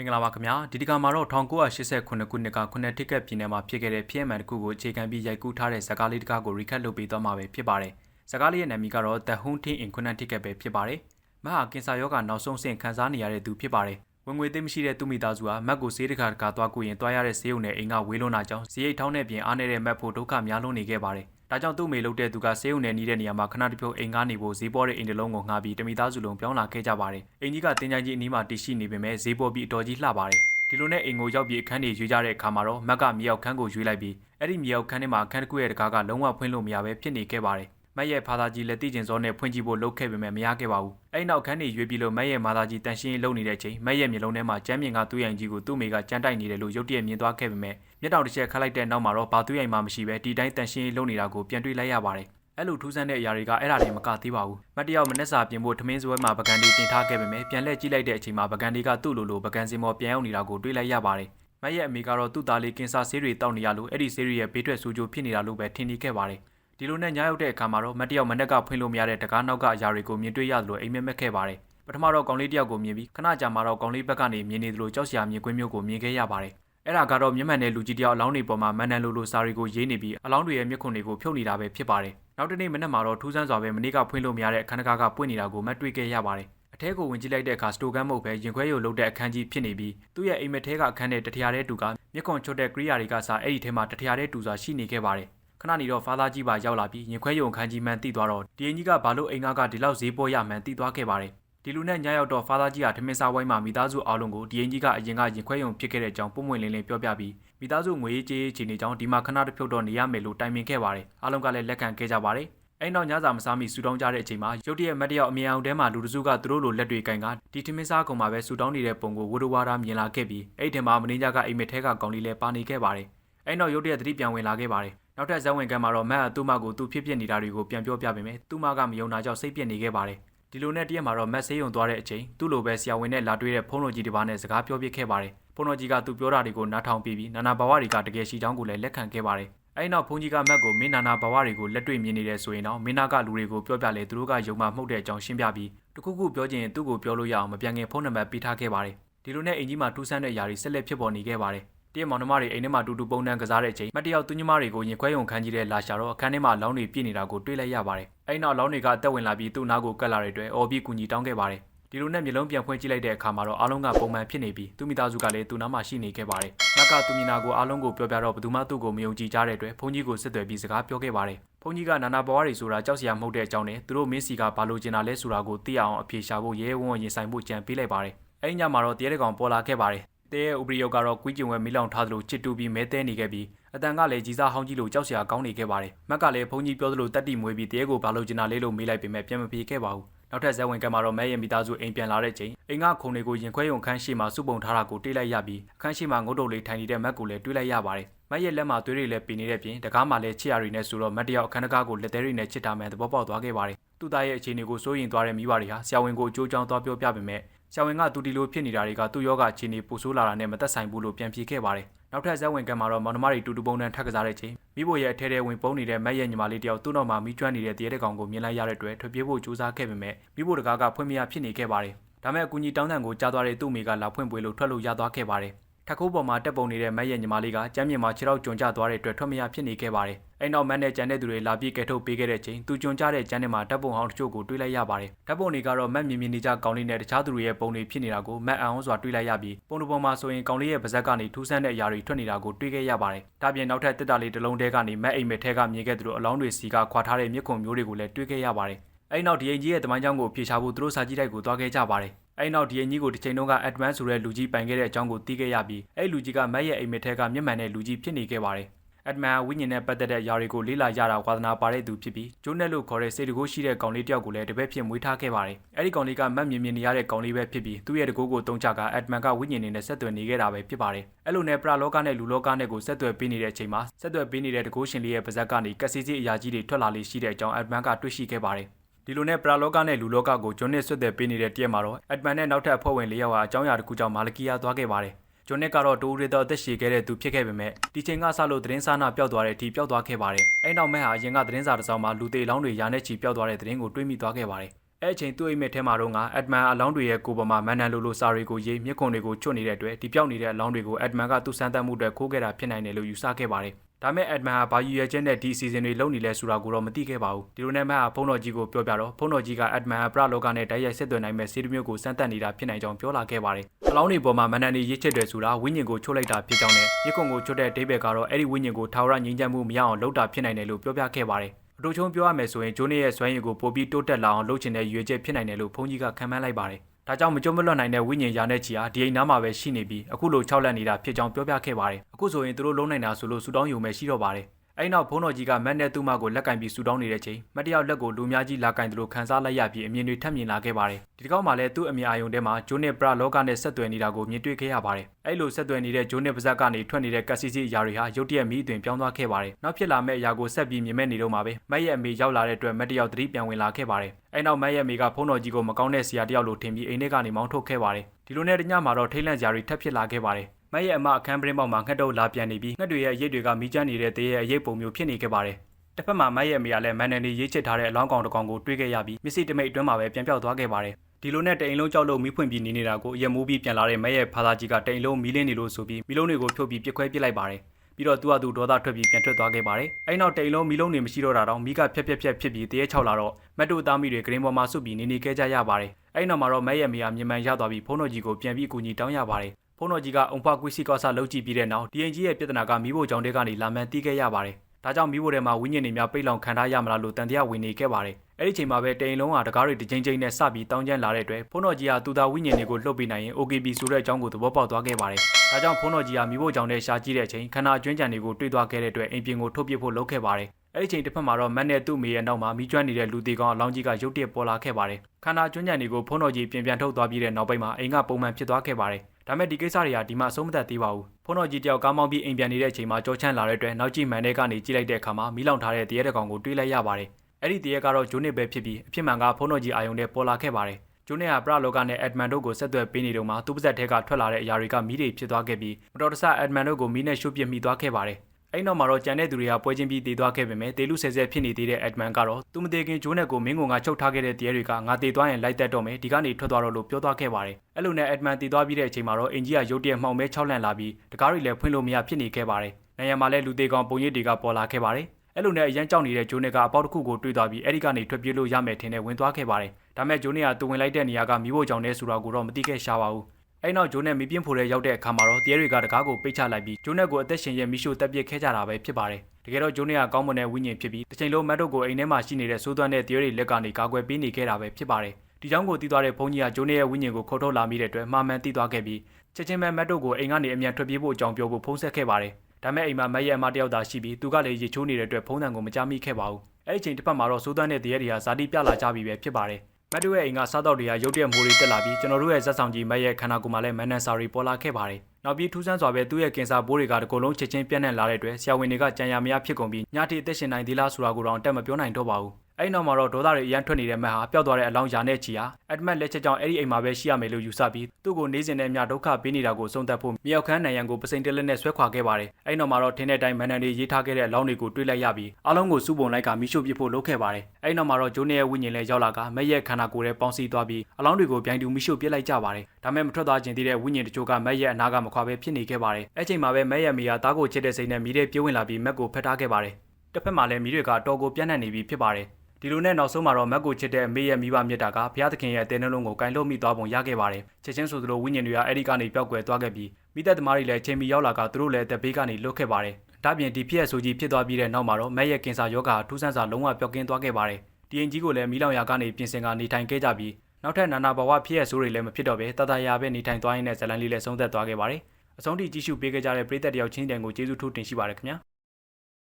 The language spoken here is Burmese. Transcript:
မင်္ဂလာပါခင်ဗျာဒီဒီကမှာတော့1989ခုနှစ်ကခုနှစ်တစ်ကက်ပြည်နယ်မှာဖြစ်ခဲ့တဲ့ဖြစ်အမှန်တစ်ခုကိုအခြေခံပြီးရိုက်ကူးထားတဲ့ဇာတ်ကားလေးတစ်ကားကို recap လုပ်ပေးသွားမှာပဲဖြစ်ပါတယ်ဇာတ်ကားလေးရဲ့နာမည်ကတော့ The Haunting in ခုနှစ်တစ်ကက်ပဲဖြစ်ပါတယ်မဟာကင်ဆာယောဂနောက်ဆုံးဆင့်ခံစားနေရတဲ့သူဖြစ်ပါတယ်ဝင်ငွေသိမရှိတဲ့သူမိသားစုဟာမက်ကိုဆေးတစ်ခါတစ်ခါသွားကူရင်သွားရတဲ့ဆေးရုံနဲ့အိမ်ကဝေးလွန်းတာကြောင့်ဇီရိတ်ထောင်းတဲ့ပြင်အားနေတဲ့မက်ဖို့ဒုက္ခများလွန်းနေခဲ့ပါတယ် ဒါကြောင့်သူ့မေလုပ်တဲ့သူကဆေးရုံနဲ့နီးတဲ့နေရာမှာခဏတစ်ဖြုတ်အိမ်ကားနေဖို့ဈေးပေါ်တဲ့အိမ်တစ်လုံးကိုငှားပြီးတမိသားစုလုံးပြောင်းလာခဲ့ကြပါတယ်။အိမ်ကြီးကတင်ကြိုင်ကြီးအနီးမှာတည်ရှိနေပေမဲ့ဈေးပေါ်ပြီးအတော်ကြီးလှပါတယ်။ဒီလိုနဲ့အိမ်ကိုရောက်ပြီးအခန်းတွေရွေးကြတဲ့အခါမှာတော့မက်ကမြေရောက်ခန်းကိုရွေးလိုက်ပြီးအဲ့ဒီမြေရောက်ခန်းထဲမှာအခန်းတစ်ခုရဲ့တကားကလုံးဝဖွင့်လို့မရဘဲဖြစ်နေခဲ့ပါတယ်။ မက်ရဲ့ဖာသာကြီးလက်တိကျင်စောနဲ့ဖွင့်ကြည့်ဖို့လုပ်ခဲ့ပေမဲ့မရခဲ့ပါဘူး။အဲ့နောက်ခန်းတွေရွေးပြီးလို့မက်ရဲ့မာသာကြီးတန်ရှင်းရေးလုပ်နေတဲ့အချိန်မက်ရဲ့မျိုးလုံးထဲမှာကျမ်းမြင်ကသူ့ရိုင်ကြီးကိုသူ့မိကကြမ်းတိုက်နေတယ်လို့ရုတ်တရက်မြင်သွားခဲ့ပေမဲ့မျက်တောင်တစ်ချက်ခတ်လိုက်တဲ့နောက်မှာတော့ဘာသူ့ရိုင်မှမရှိဘဲဒီတိုင်းတန်ရှင်းရေးလုပ်နေတာကိုပြန်တွေ့လိုက်ရပါတယ်။အဲ့လိုထူးဆန်းတဲ့အရာတွေကအဲ့ဒါတွေမကသေးပါဘူးမတ်တယောက်မနှက်စာပြင်ဖို့ထမင်းစွဲမှာပကံဒီတင်ထားခဲ့ပေမဲ့ပြန်လှည့်ကြည့်လိုက်တဲ့အချိန်မှာပကံဒီကသူ့လိုလိုပကံစင်မော်ပြန်ရောက်နေတာကိုတွေ့လိုက်ရပါတယ်မတ်ရဲ့အမေကတော့သူ့သားလေးကင်ဆာဆေးတွေတောက်နေရလို့အဲ့ဒီဆေးတွေရဲ့ဘေးထွက်ဆိုးကျိုးဖြစ်နေတာလို့ပဲထင်နေခဲ့ပါတယ် ဒီလိုနဲ့ညရောက်တဲ့အခါမှာတော့မတ်တယောက်မနှက်ကဖွင့်လို့မရတဲ့တကားနောက်ကအရာတွေကိုမြင်တွေ့ရသလိုအိမ်မက်မက်ခဲ့ပါတယ်ပထမတော့ကောင်လေးတယောက်ကိုမြင်ပြီးခဏကြာမှတော့ကောင်လေးဘက်ကနေမြင်နေသလိုကြောက်စရာမြင်ကွင်းမျိုးကိုမြင်ခဲ့ရပါတယ်အဲ့ဒါကတော့မျက်မှန်တဲ့လူကြီးတယောက်အလောင်းတွေပေါ်မှာမန်နန်လိုလိုစာတွေကိုရေးနေပြီးအလောင်းတွေရဲ့မျက်ခွန်တွေကိုဖြုတ်နေတာပဲဖြစ်ပါတယ်နောက်တနေ့မနက်မှာတော့ထူးဆန်းစွာပဲမနေ့ကဖွင့်လို့မရတဲ့အခန်းတကားကပွင့်နေတာကိုမတ်တွေ့ခဲ့ရပါတယ်အထဲကိုဝင်ကြည့်လိုက်တဲ့အခါစတိုကန်မုတ်ပဲရင်ခွဲရုပ်လုပ်တဲ့အခန်းကြီးဖြစ်နေပြီးသူ့ရဲ့အိမ်မက်ထဲကအခန်းနဲ့တထရာတဲ့တူကမျက်ခွန်ချွတ်တဲ့ကရိယာတွေကစားအဲ့ဒီထဲမှာတထရာတဲ့တူစွာရှိနေခဲ့ပါတယ် ခဏနေတော့ဖာသားကြီးပါရောက်လာပြီးရင်ခွဲရုံခန်းကြီးမှန်တိသွားတော့ဒီအင်ကြီးကဘာလို့အိမ်ကားကဒီလောက်ဈေးပေါ်ရမှန်တိသွားခဲ့ပါတယ်ဒီလူနဲ့ညရောက်တော့ဖာသားကြီးကထမင်းစားဝိုင်းမှာမိသားစုအားလုံးကိုဒီအင်ကြီးကအရင်ကရင်ခွဲရုံဖြစ်ခဲ့တဲ့အကြောင်းပုံမှန်လင်းလင်းပြောပြပြီးမိသားစုငွေကြေးချီနေကြောင်းဒီမှာခဏတစ်ဖြုတ်တော့နေရမယ်လို့တိုင်ပင်ခဲ့ပါတယ်အားလုံးကလည်းလက်ခံခဲ့ကြပါတယ်အဲ့နောက်ညစာမစားမီဆူတောင်းကြတဲ့အချိန်မှာရုတ်တရက်မတ်တယောက်အမြင်အောင်တဲမှာလူတစုကသူတို့လိုလက်တွေကင်ကဒီထမင်းစားကုံမှာပဲဆူတောင်းနေတဲ့ပုံကိုဝိုးဝါးသားမြင်လာခဲ့ပြီးအဲ့ဒီထဲမှာမင်းကြီးကအိမ်မက်ထဲကကောင်းလေးလဲပါနေခဲ့ပါတယ်အဲ့နောက်ရုတ်တရက်သတိပြန်ဝင်လာခဲ့ပါတယ် နောက်ထပ်ဇက်ဝင်ကံမှာတော့မတ်အသူ့မကိုသူဖြစ်ဖြစ်နေတာတွေကိုပြန်ပြောပြပေးမယ်သူ့မကမယုံတာကြောင့်စိတ်ပြက်နေခဲ့ပါတယ်ဒီလိုနဲ့တရက်မှာတော့မတ်ဆေးရုံသွားတဲ့အချိန်သူ့လိုပဲဆရာဝန်နဲ့လာတွေ့တဲ့ဖုန်းတော်ကြီးတစ်ပါးနဲ့စကားပြောပြခဲ့ပါတယ်ဖုန်းတော်ကြီးကသူပြောတာတွေကိုနားထောင်ပြီးပြီးနာနာဘာဝတွေကတကယ်ရှိကြောင်းကိုလည်းလက်ခံခဲ့ပါတယ်အဲ့နောက်ဘုန်းကြီးကမတ်ကိုမင်းနာနာဘာဝတွေကိုလက်တွေ့မြင်နေတဲ့ဆိုရင်တော့မင်းနာကလူတွေကိုပြောပြလေသူတို့ကယုံမှမှုတ်တဲ့အကြောင်းရှင်းပြပြီးတခုခုပြောချင်ရင်သူ့ကိုပြောလို့ရအောင်မပြန်ခင်ဖုန်းနံပါတ်ပေးထားခဲ့ပါတယ်ဒီလိုနဲ့အင်ကြီးမှာထူးဆန်းတဲ့အရာတွေဆက်လက်ဖြစ်ပေါ်နေခဲ့ပါတယ် တရက်မောင်နှမတွေအိမ်ထဲမှာတူတူပုံနှံကစားတဲ့အချိန်မတယောက်သူညမတွေကိုရင်ခွဲယုံခန်းကြီးတဲ့လာရှာတော့အခန်းထဲမှာလောင်းတွေပြည့်နေတာကိုတွေ့လိုက်ရပါတယ်။အဲ့နောက်လောင်းတွေကအသက်ဝင်လာပြီးသူ့နားကိုကပ်လာတဲ့အတွက်အော်ပြီးကူညီတောင်းခဲ့ပါတယ်။ဒီလိုနဲ့မျိုးလုံးပြန်ဖွင့်ကြည့်လိုက်တဲ့အခါမှာတော့အားလုံးကပုံမှန်ဖြစ်နေပြီးသူမိသားစုကလည်းသူ့နားမှာရှိနေခဲ့ပါတယ်။နောက်ကသူမြင်တာကိုအားလုံးကိုပြောပြတော့ဘယ်သူမှသူ့ကိုမယုံကြည်ကြတဲ့အတွက်ဘုန်းကြီးကိုဆက်သွယ်ပြီးစကားပြောခဲ့ပါတယ်။ဘုန်းကြီးကနာနာဘဝတွေဆိုတာကြောက်စရာမဟုတ်တဲ့အကြောင်းနဲ့သူတို့မင်းစီကဘာလို့ကျင်တာလဲဆိုတာကိုသိအောင်အဖြေရှာဖို့ရဲဝံ့ရင်ဆိုင်ဖို့ကြံပေးလိုက်ပါတယ်။အဲ့ညမှာတော့တရေတကောင်ပေါ်လာခဲ့ပါတယ် တဲရဲ့ဥပရိယုတ်ကတော့ကွီးကျင်ဝဲမီလောင်ထားသလိုချစ်တူပြီးမဲတဲနေခဲ့ပြီးအတန်ကလည်းကြီးစားဟောင်းကြီးလိုကြောက်စရာကောင်းနေခဲ့ပါတယ်။မက်ကလည်းဘုန်းကြီးပြောသလိုတက်တိမွေးပြီးတဲကိုဘာလို့ကျင်တာလဲလို့မေးလိုက်ပေမဲ့ပြန်မပြေခဲ့ပါဘူး။နောက်ထပ်ဇက်ဝင်ကမှာတော့မဲရဲ့မိသားစုအိမ်ပြန်လာတဲ့ချိန်အိမ်ကခုံတွေကိုရင်ခွဲယုံခန်းရှိမှစုပုံထားတာကိုတွေးလိုက်ရပြီးအခန်းရှိမှငုတ်တုတ်လေးထိုင်နေတဲ့မက်ကိုလည်းတွေးလိုက်ရပါတယ်။မက်ရဲ့လက်မှာသွေးတွေလည်းပင်နေတဲ့ပြင်တကားမှလည်းချစ်ရရီနဲ့ဆိုတော့မက်တယောက်အခန်းတကားကိုလက်သေးတွေနဲ့ချစ်တာမှန်သဘောပေါက်သွားခဲ့ပါတယ်။သူ့သားရဲ့အခြေအနေကိုစိုးရင်သွားတဲ့မိဘတွေဟာဆရာဝန်ကိုအကျိုးကြောင်းသွားပြောပြပေမဲ့ ဆရာဝန်ကသူဒီလိုဖြစ်နေတာတွေကသူ့ယောဂအခြေအနေပိုဆိုးလာတာနဲ့မသက်ဆိုင်ဘူးလို့ပြန်ဖြေခဲ့ပါတယ်။နောက်ထပ်ဇက်ဝင်ကံမှာတော့မောင်နှမတွေတူတူပုံနဲ့ထပ်ကစားတဲ့ချိန်မိဖို့ရဲ့အထဲထဲဝင်ပုံနေတဲ့မက်ရဲ့ညီမလေးတယောက်သူ့နောက်မှာမိကျွမ်းနေတဲ့တရေတဲ့ကောင်ကိုမြင်လိုက်ရတဲ့အတွက်ထွက်ပြေးဖို့ကြိုးစားခဲ့ပေမဲ့မိဖို့တကားကဖွင့်မရဖြစ်နေခဲ့ပါတယ်။ဒါမဲ့အကူကြီးတောင်းတန်ကိုကြားသွားတဲ့သူ့မိကလာဖွင့်ပွေလို့ထွက်လို့ရသွားခဲ့ပါတယ်။ ထက်ခိုးပေါ်မှာတက်ပုံနေတဲ့မက်ရဲ့ညီမလေးကကျမ်းမြင့်မှာခြေထောက်ကျွံကျသွားတဲ့အတွက်ထွက်မရဖြစ်နေခဲ့ပါတယ်။အဲ့နောက်မက်နဲ့ကျန်တဲ့သူတွေလာပြီးကဲထုတ်ပေးခဲ့တဲ့ချိန်သူကျွံကျတဲ့ကျမ်းထဲမှာဓာတ်ပုံဟောင်းတချို့ကိုတွေ့လိုက်ရပါတယ်။ဓာတ်ပုံတွေကတော့မက်မြင်မြင်နေကြကောင်းလေးနဲ့တခြားသူတွေရဲ့ပုံတွေဖြစ်နေတာကိုမက်အံအောင်စွာတွေ့လိုက်ရပြီးပုံတစ်ပုံမှာဆိုရင်ကောင်းလေးရဲ့ပါဇက်ကနေထူးဆန်းတဲ့အရာတွေထွက်နေတာကိုတွေ့ခဲ့ရပါတယ်။ဒါပြင်နောက်ထပ်တက်တာလေးတစ်လုံးတဲကနေမက်အိမ်မက်ထဲကမြင်ခဲ့သူတို့အလောင်းတွေစီကခွာထားတဲ့မြစ်ခွန်မျိုးတွေကိုလည်းတွေ့ခဲ့ရပါတယ်။အဲ့နောက်ဒီအင်ကြီးရဲ့တမိုင်းကြောင်းကိုဖြေချဖို့သူတို့စာကြည့်တိုက်ကိုသွားခဲ့ကြပါတယ်။ အဲ့နောက်ဒီအင်ကြီးကိုတစ်ချိန်လုံးက advance ဆိုတဲ့လူကြီးပိုင်ခဲ့တဲ့အကြောင်းကိုသိခဲ့ရပြီးအဲ့လူကြီးကမက်ရဲ့အိမ်မက်ထဲကမျက်မှန်တဲ့လူကြီးဖြစ်နေခဲ့ပါတယ်။ admin ဝိညာဉ်နဲ့ပတ်သက်တဲ့ຢာတွေကိုလေးလာရတာဝါသနာပါတဲ့သူဖြစ်ပြီးဂျိုးနယ်လို့ခေါ်တဲ့စေတကိုးရှိတဲ့ကောင်လေးတယောက်ကိုလည်းတပည့်ဖြစ်မွေးထားခဲ့ပါတယ်။အဲ့ဒီကောင်လေးကမက်မြင်မြင်နေရတဲ့ကောင်လေးပဲဖြစ်ပြီးသူ့ရဲ့တကိုးကိုတုံးချက admin ကဝိညာဉ်နေနဲ့ဆက်သွယ်နေခဲ့တာပဲဖြစ်ပါတယ်။အဲ့လိုနဲ့ပရလောကနဲ့လူလောကနဲ့ကိုဆက်သွယ်ပေးနေတဲ့အချိန်မှာဆက်သွယ်ပေးနေတဲ့တကိုးရှင်လေးရဲ့ပါဇက်ကနေကက်စီစီအရာကြီးတွေထွက်လာလေးရှိတဲ့အကြောင်း admin ကတွေ့ရှိခဲ့ပါတယ်။ ဒီလိုနဲ့ပရာလောကနဲ့လူလောကကိုဂျွန်နစ်ဆွတ်တဲ့ပေးနေတဲ့တရက်မှာတော့အက်ဒမန်နဲ့နောက်ထပ်အဖွဲ့ဝင်၄ယောက်ဟာအကြောင်းအရာတစ်ခုကြောင့်မာလကီယာသွားခဲ့ပါတယ်။ဂျွန်နစ်ကတော့တိုးရီတော့အသက်ရှည်ခဲ့တဲ့သူဖြစ်ခဲ့ပေမဲ့ဒီချိန်ကစလို့သတင်းစာနာပျောက်သွားတဲ့အထိပျောက်သွားခဲ့ပါတယ်။အဲ့နောက်မဲ့ဟာအရင်ကသတင်းစာတစ်စောင်မှာလူသေးလောင်းတွေရာနဲ့ချီပျောက်သွားတဲ့သတင်းကိုတွေးမိသွားခဲ့ပါတယ်။အဲ့အချိန်သူ့အိမ်မက်ထဲမှာတော့ကအက်ဒမန်အလောင်းတွေရဲ့ကိုယ်ပေါ်မှာမန်နန်လိုလိုစာတွေကိုရေးမြစ်ခွန်တွေကိုချွတ်နေတဲ့အတွက်ဒီပြောက်နေတဲ့အလောင်းတွေကိုအက်ဒမန်ကသူ့စမ်းသပ်မှုအတွက်ခိုးခဲ့တာဖြစ်နိုင်တယ်လို့ယူဆခဲ့ပါတယ်။ ဒါမဲ့အက်ဒမန်ကဘာယူရဲချက်နဲ့ဒီအစီအစဉ်တွေလုပ်နေလဲဆိုတာကိုတော့မသိခဲ့ပါဘူး။ဒီလိုနဲ့မှဖုန်းတော်ကြီးကိုပြောပြတော့ဖုန်းတော်ကြီးကအက်ဒမန်အပရလောကနဲ့တိုက်ရိုက်ဆက်သွယ်နိုင်မဲ့စီးရီမျိုးကိုစမ်းသပ်နေတာဖြစ်နိုင်ကြောင်းပြောလာခဲ့ပါတယ်။အလောင်းတွေပေါ်မှာမန်နန်တွေရေးချက်တယ်ဆိုတာဝိညာဉ်ကိုချွတ်လိုက်တာဖြစ်ကြောင်းနဲ့မြစ်ခွန်ကိုချွတ်တဲ့အဓိပ္ပာယ်ကတော့အဲ့ဒီဝိညာဉ်ကိုထာဝရငြိမ်းချမ်းမှုမရအောင်လုပ်တာဖြစ်နိုင်တယ်လို့ပြောပြခဲ့ပါတယ်။အတူချုံပြောရမယ်ဆိုရင်ဂျိုးနေရဲ့စွမ်းရည်ကိုပိုပြီးတိုးတက်လာအောင်လုပ်ချင်တဲ့ရွေချက်ဖြစ်နိုင်တယ်လို့ဘုန်းကြီးကခံမှန်းလိုက်ပါတယ်။ ဒါကြောင့်မကြုံမလွတ်နိုင်တဲ့ဝိညာဉ်ရာနဲ့ချီဟာဒီအိမ်နားမှာပဲရှိနေပြီးအခုလိုခြောက်လန့်နေတာဖြစ်ကြောင်းပြောပြခဲ့ပါတယ်။အခုဆိုရင်သူတို့လုံးနိုင်တာဆိုလို့ဆူတောင်းယူမယ်ရှိတော့ပါတယ်။ အဲ့နောက်ဘုန်းတော်ကြီးကမက်နဲ့သူ့မကိုလက်ကင်ပြီးဆူတောင်းနေတဲ့ချိန်မတ်တယောက်လက်ကိုလူများကြီးလာကင်တယ်လို့ခံစားလိုက်ရပြီးအမြင်တွေထပ်မြင်လာခဲ့ပါတယ်။ဒီတစ်ကောက်မှာလည်းသူ့အမြင်အာရုံထဲမှာဂျိုးနဲ့ပရလောကနဲ့ဆက်သွယ်နေတာကိုမြင်တွေ့ခဲ့ရပါတယ်။အဲ့လိုဆက်သွယ်နေတဲ့ဂျိုးနဲ့ပါဇက်ကနေထွက်နေတဲ့ကက်စီစီအရာတွေဟာရုတ်တရက်မိအသွင်ပြောင်းသွားခဲ့ပါတယ်။နောက်ဖြစ်လာမယ့်အရာကိုဆက်ပြီးမြင်မဲ့နေတော့မှာပဲမက်ရဲ့အမေရောက်လာတဲ့အတွက်မက်တယောက်သတိပြန်ဝင်လာခဲ့ပါတယ်။အဲ့နောက်မက်ရဲ့အမေကဖုန်းတော်ကြီးကိုမကောင်းတဲ့ဆရာတယောက်လိုထင်ပြီးအိမ်ထဲကနေမောင်းထုတ်ခဲ့ပါတယ်။ဒီလိုနဲ့တညမှာတော့ထိတ်လန့်စရာတွေထပ်ဖြစ်လာခဲ့ပါတယ်။ မက်ရဲ့အမအခန်းပရင်းပေါက်မှာငှက်တုပ်လာပြန်နေပြီးငှက်တွေရဲ့အရိပ်တွေကမိကျန်းနေတဲ့တေးရဲ့အရိပ်ပုံမျိုးဖြစ်နေခဲ့ပါတယ်။တစ်ဖက်မှာမက်ရဲ့အမေကလည်းမန်နန်နေရေးချစ်ထားတဲ့အလောင်းကောင်တစ်ကောင်ကိုတွေ့ခဲ့ရပြီးမျက်စိတမိတ်အတွင်းမှာပဲပြန်ပြောက်သွားခဲ့ပါတယ်။ဒီလိုနဲ့တိန်လုံးကြောက်လို့မိဖွင့်ပြီးနေနေတာကိုအရက်မိုးပြီးပြန်လာတဲ့မက်ရဲ့ဖာသာကြီးကတိန်လုံးမီးလင်းနေလို့ဆိုပြီးမီးလုံးတွေကိုဖြုတ်ပြီးပြစ်ခွဲပစ်လိုက်ပါတယ်။ပြီးတော့သူ့အတူဒေါသထွက်ပြီးပြန်ထွက်သွားခဲ့ပါတယ်။အဲ့နောက်တိန်လုံးမီးလုံးတွေမရှိတော့တာတော့မိကဖြက်ဖြက်ဖြက်ဖြစ်ပြီးတရေချောက်လာတော့မက်တို့သားမိတွေဂရင်းပေါ်မှာစုပ်ပြီးနေနေခဲ့ကြရပါတယ်။အဲ့နောက်မှာတော့မက်ရဲ့မေယာမြင်မှန်ရသွားပြီးဖုန်းတော်ကြီးကိုပြန်ပြီးအကူအညီတောင်းရပါတယ်။ ဖုန်းတော်ကြီးကအုံဖွားကွီစီကောဆာလုံးကြည့်ပြီးတဲ့နောက်ဒီအင်ကြီးရဲ့ပြဿနာကမိဖို့ကြောင့်တဲကနေလာမှန်းတီးခဲ့ရပါတယ်။ဒါကြောင့်မိဖို့ထဲမှာဝိညာဉ်တွေများပိတ်လောင်ခံထားရမလားလို့တန်တရားဝင်နေခဲ့ပါတယ်။အဲ့ဒီချိန်မှာပဲတိန်လုံးဟာတကားတွေတစ်ချိန်ချိန်နဲ့စပြီးတောင်းကျမ်းလာတဲ့အတွက်ဖုန်းတော်ကြီးကသူသားဝိညာဉ်တွေကိုလှုပ်ပေးနိုင်ရင် OKB ဆိုတဲ့အကြောင်းကိုသဘောပေါက်သွားခဲ့ပါတယ်။ဒါကြောင့်ဖုန်းတော်ကြီးကမိဖို့ကြောင့်တဲ့ရှားကြည့်တဲ့အချိန်ခန္ဓာကျွမ်းကြံတွေကိုတွေ့သွားခဲ့တဲ့အတွက်အိမ်ပြင်ကိုထုတ်ပစ်ဖို့လုပ်ခဲ့ပါတယ်။အဲ့ဒီချိန်တစ်ဖက်မှာတော့မတ်နဲ့သူ့မိရဲ့နောက်မှာမိကျွမ်းနေတဲ့လူတီကောင်အလောင်းကြီးကရုတ်တရက်ပေါ်လာခဲ့ပါတယ်။ခန္ဓာကျွမ်းကြံတွေကိုဖုန်းတော်ကြီးပြင်ပြန်ထုတ်သွားပြီးတဲ့နောက်ပိုင်းမှာအိမ်ကပုံမှန်ဖြစ်သွားခဲ့ပါတယ်။ ဒါမဲ့ဒီကိစ္စတွေကဒီမှာအဆုံးမသက်သေးပါဘူး။ဖုန်းတော်ကြီးတယောက်ကားမောင်းပြီးအိမ်ပြန်နေတဲ့အချိန်မှာကြောချမ်းလာတဲ့အတွက်နောက်ကြည့်မှန်တဲ့ကနေကြည့်လိုက်တဲ့အခါမှာမီးလောင်ထားတဲ့တရေတကောင်ကိုတွေးလိုက်ရပါတယ်။အဲ့ဒီတရေကတော့ဂျိုနစ်ပဲဖြစ်ပြီးအဖြစ်မှန်ကဖုန်းတော်ကြီးအာယုံနဲ့ပေါ်လာခဲ့ပါတယ်။ဂျိုနစ်ဟာပရလောကနဲ့အက်ဒမန်တို့ကိုဆက်သွယ်ပေးနေတော့မှသူ့ပါဇက်ထဲကထွက်လာတဲ့အရာတွေကမီးတွေဖြစ်သွားခဲ့ပြီးမတော်တဆအက်ဒမန်တို့ကိုမီးနဲ့ရှို့ပစ်မိသွားခဲ့ပါတယ်။ အဲ့နောက်မှာတော့ကြံတဲ့သူတွေကပွဲချင်းပြီးတည်သွားခဲ့ပေမဲ့တေလူဆဲဆဲဖြစ်နေသေးတဲ့အက်ဒမန်ကတော့သူမသေးခင်ဂျိုးနဲ့ကိုမင်းကောင်ကချုပ်ထားခဲ့တဲ့တရေတွေကငါတည်သွားရင်လိုက်တက်တော့မယ်ဒီကနေထွက်သွားတော့လို့ပြောသွားခဲ့ပါတယ်။အဲ့လိုနဲ့အက်ဒမန်တည်သွားပြီးတဲ့အချိန်မှာတော့အင်ကြီးကရုတ်တရက်မှောင်မဲချောက်လန့်လာပြီးတကားတွေလည်းဖွင့်လို့မရဖြစ်နေခဲ့ပါတယ်။နိုင်ရမှာလည်းလူသေးကောင်ပုံရိပ်တွေကပေါ်လာခဲ့ပါတယ်။အဲ့လိုနဲ့အရန်ကြောက်နေတဲ့ဂျိုးနဲ့ကအပေါက်တစ်ခုကိုတွေ့သွားပြီးအဲ့ဒီကနေထွက်ပြေးလို့ရမယ်ထင်တဲ့ဝင်သွားခဲ့ပါတယ်။ဒါမဲ့ဂျိုးနဲ့ကသူဝင်လိုက်တဲ့နေရာကမိဖို့ကြောင့်လဲဆိုတာကိုတော့မသိခဲ့ရှာပါဘူး။ အဲ့နောက်ဂျိုးနဲ့မီးပြင်းဖို့ရဲရောက်တဲ့အခါမှာတော့တရေတွေကတကားကိုပိတ်ချလိုက်ပြီးဂျိုးနဲ့ကိုအသက်ရှင်ရဲ့မိရှို့တက်ပစ်ခဲ့ကြတာပဲဖြစ်ပါတယ်။တကယ်တော့ဂျိုးနဲ့ကကောင်းမွန်တဲ့ဝိညာဉ်ဖြစ်ပြီးတစ်ချိန်လုံးမတ်တို့ကိုအိမ်ထဲမှာရှိနေတဲ့စိုးသွမ်းတဲ့တရေတွေလက်ကနေကာကွယ်ပေးနေခဲ့တာပဲဖြစ်ပါတယ်။ဒီကြောင့်ကိုတည်သွားတဲ့ဘုန်းကြီးကဂျိုးနဲ့ရဲ့ဝိညာဉ်ကိုခေါ်ထုတ်လာမိတဲ့အတွက်မှားမှန်တည်သွားခဲ့ပြီးချက်ချင်းပဲမတ်တို့ကိုအိမ်ကနေအမြန်ထွက်ပြေးဖို့အကြောင်းပြောဖို့ဖုံးဆက်ခဲ့ပါတယ်။ဒါမဲ့အိမ်မှာမက်ရဲ့အမတယောက်သာရှိပြီးသူကလည်းရေချိုးနေတဲ့အတွက်ဖုံးတန်ကိုမကြားမိခဲ့ပါဘူး။အဲ့ဒီချိန်တစ်ပတ်မှာတော့စိုးသွမ်းတဲ့တရေတွေဟာဇာတိပြလာကြပြီပဲဖြစ်ပါတယ်။ မတ်တို့ရဲ့အိမ်ကစားတော့တွေကရုတ်တရက်မိုးတွေတက်လာပြီးကျွန်တော်တို့ရဲ့ဇက်ဆောင်ကြီးမက်ရဲ့ခန္ဓာကိုယ်မှာလည်းမန်နန်စာရီပေါ်လာခဲ့ပါတယ်။နောက်ပြီးထူးဆန်းစွာပဲသူ့ရဲ့ကင်ဆာဘိုးတွေကတကူလုံးချက်ချင်းပြန့်နှံ့လာတဲ့အတွက်ဆရာဝန်တွေကကြံရမရဖြစ်ကုန်ပြီးညတိအသက်ရှင်နိုင်သေးလားဆိုတာကိုတော့တက်မပြောနိုင်တော့ပါဘူး။ အဲ့နောက်မှာတော့ဒေါသတွေအရန်ထွက်နေတဲ့မက်ဟာပျောက်သွားတဲ့အလောင်းရာနဲ့ချီဟာအက်ဒမတ်လက်ချက်ကြောင့်အဲ့ဒီအိမ်မှာပဲရှိရမယ်လို့ယူဆပြီးသူ့ကိုနေစဉ်နဲ့မြဒုက္ခပေးနေတာကိုစုံသက်ဖို့မြေရောက်ခန်းနိုင်ရန်ကိုပစိန်တက်လက်နဲ့ဆွဲခွာခဲ့ပါတယ်။အဲ့နောက်မှာတော့ထင်းတဲ့အတိုင်းမန်နန်တွေရေးထားခဲ့တဲ့အလောင်းတွေကိုတွေးလိုက်ရပြီးအလုံးကိုစုပုံလိုက်ကမိရှို့ပစ်ဖို့လုပ်ခဲ့ပါတယ်။အဲ့နောက်မှာတော့ဂျိုးနဲ့ရဲ့ဝိညာဉ်လည်းရောက်လာကမက်ရဲ့ခန္ဓာကိုယ်ရဲ့ပေါင်းစည်းသွားပြီးအလောင်းတွေကိုပြိုင်တူမိရှို့ပစ်လိုက်ကြပါတယ်။ဒါမဲ့မထွက်သွားခြင်းတည်တဲ့ဝိညာဉ်တချို့ကမက်ရဲ့အနာကမခွာပဲဖြစ်နေခဲ့ပါတယ်။အဲ့ချိန်မှာပဲမက်ရဲ့မိယာတားကိုချစ်တဲ့စိတ်နဲ့မိတဲ့ပြေးဝင်လာပြီးမက်ကိုဖက်ထားခဲ့ပါတယ်။တစ်ဖက်မှာလည်းမိတွေကတော်ကိုပြန့်နှံ့နေပြီးဖြစ်ပါတယ်။ ဒီလိုနဲ့နောက်ဆုံးမှာတော့မက်ကိုချစ်တဲ့မေရဲ့မိဘမြတ်တာကဘုရားသခင်ရဲ့အသေးနှလုံးကိုကင်လို့မိသွားပုံရခဲ့ပါတယ်။ချက်ချင်းဆိုသလိုဝိညာဉ်တွေကအဲ့ဒီကနေပျောက်ကွယ်သွားခဲ့ပြီးမိသက်သမားတွေလည်းချိန်မီရောက်လာကသူတို့လည်းအသက်ဘေးကနေလွတ်ခဲ့ပါတယ်။ဒါပြင်ဒီဖြစ်ရဆိုကြီးဖြစ်သွားပြီးတဲ့နောက်မှာတော့မက်ရဲ့ကင်ဆာယောဂါထူးဆန်းစွာလုံးဝပျောက်ကင်းသွားခဲ့ပါတယ်။ဒီရင်ကြီးကိုလည်းမီးလောင်ရာကနေပြင်ဆင်ကနေထိုင်ခဲ့ကြပြီးနောက်ထပ်နာနာဘဝဖြစ်ရဆိုးတွေလည်းမဖြစ်တော့ပဲတတရာပဲနေထိုင်သွားရင်းနဲ့ဇလန်လေးလည်းဆုံးသက်သွားခဲ့ပါတယ်။အဆုံးထိကြည့်ရှုပေးခဲ့ကြတဲ့ပရိသတ်တယောက်ချင်းတန်ကိုကျေးဇူးထူးတင်ရှိပါတယ်ခင်ဗျာ။